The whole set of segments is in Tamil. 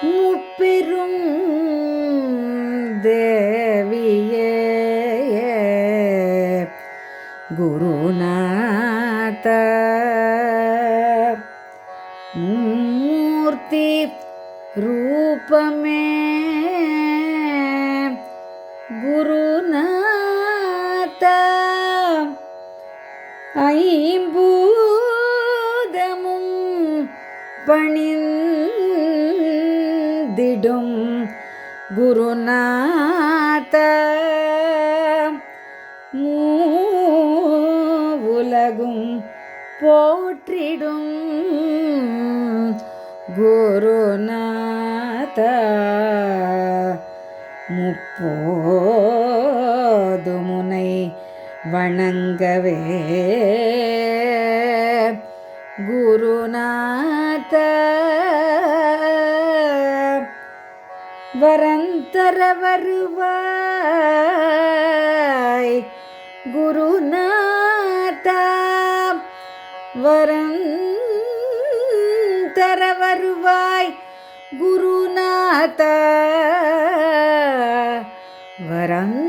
முப்பெரும் தேவியே. குருநாத மூர்த்தி ரூபமே. குருநாத ஐம்பூதமும் பணிந்த பணிந்திடும் குருநாத. மூலகும் போற்றிடும் குருநாத. முப்போது முனை வணங்கவே குருநாத. வரந்தர வருவாய். குருநாத வரந்தர வருவாய். குருநாதா வரம்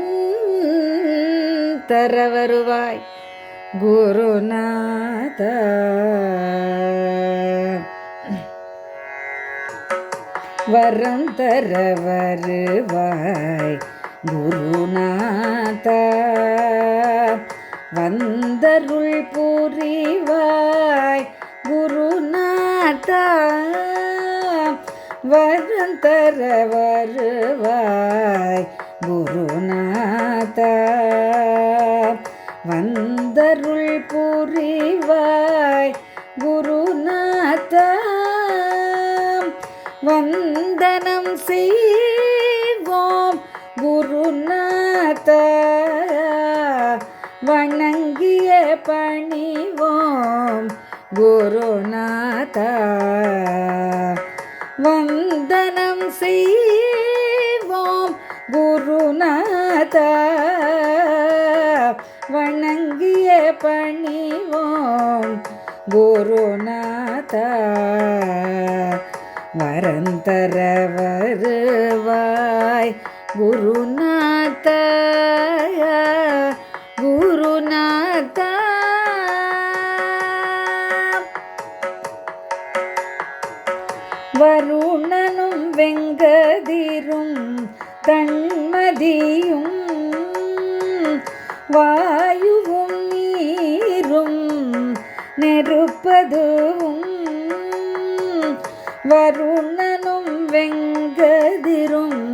தர வருவாய். குருநாதா. வரம் தர வருவாய் குருநாத. வந்தருள் புரிவாய் குருநாத. வரம் தர வருவாய் குருநாத. வந்தருள் புரிவாய் குருநாத வணங்கிய பணிவோம் குருநாத. வந்தனம் செய்வோம் குருநாத வணங்கிய பணிவோம் குருநாத. வரந்தர வருவாய் குருநாத குருநாத. வருணனும் வெங்கதிரும் தன்மதியும் வாயுவும் நீரும் நெருப்பதும் வருணனும் வெங்கதிரும்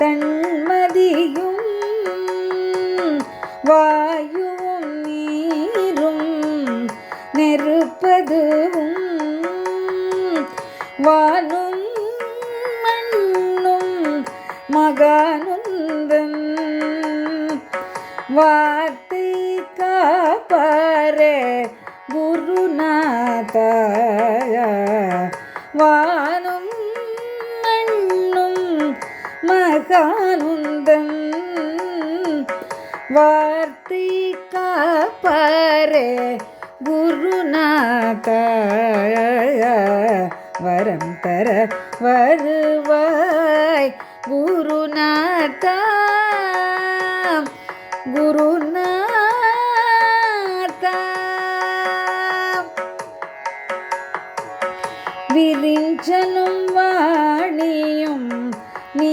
கண்மதியும் வாயுவும் நீரும் நெருப்பதுவும் வானும் மண்ணும் மகானுந்தன் வார்த்தை காப்பாரே குருநாத. வா மகானுந்தன் வார்த்தை காப்பாரே குருநாத வரம் தர வருவாய் குருநாத குருநாத விரிஞ்சனும் வாணியும் நீ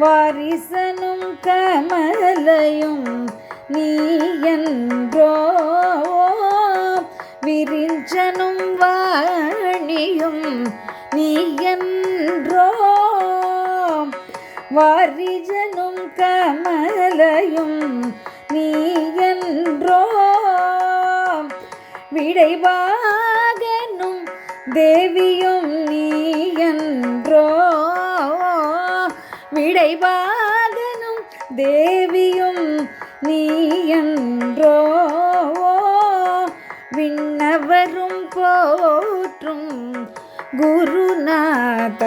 வாரிசனும் கமலையும் நீ என்றோ. விரிஞ்சனும் வாணியும் நீ என்றோ. வாரிஜனும் கமலையும் நீ என்றோ. விடைவாகனும் தேவியும் விடைவாதனும் தேவியும் நீ என்றோ விண்ணவரும் போற்றும் குருநாத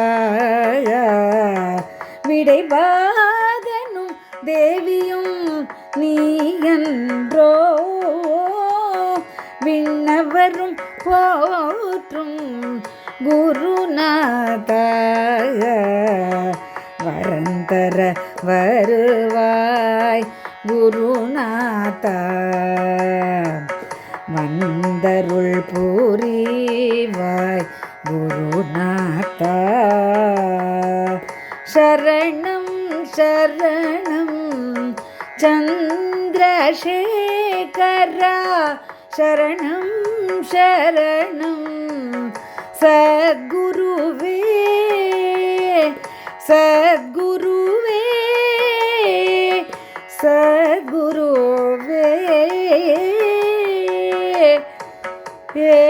விடைவாதனும் தேவியும் நீ என்றோ விண்ணவரும் போற்றும் குருநாத வரந்தர வருவாய் குருநாதா வந்தருள் புரிவாய் குருநாதா சரணம் சரணம் சந்திரசேகரா சரணம் சரணம் சத்குருவே சத்குரு Yeah.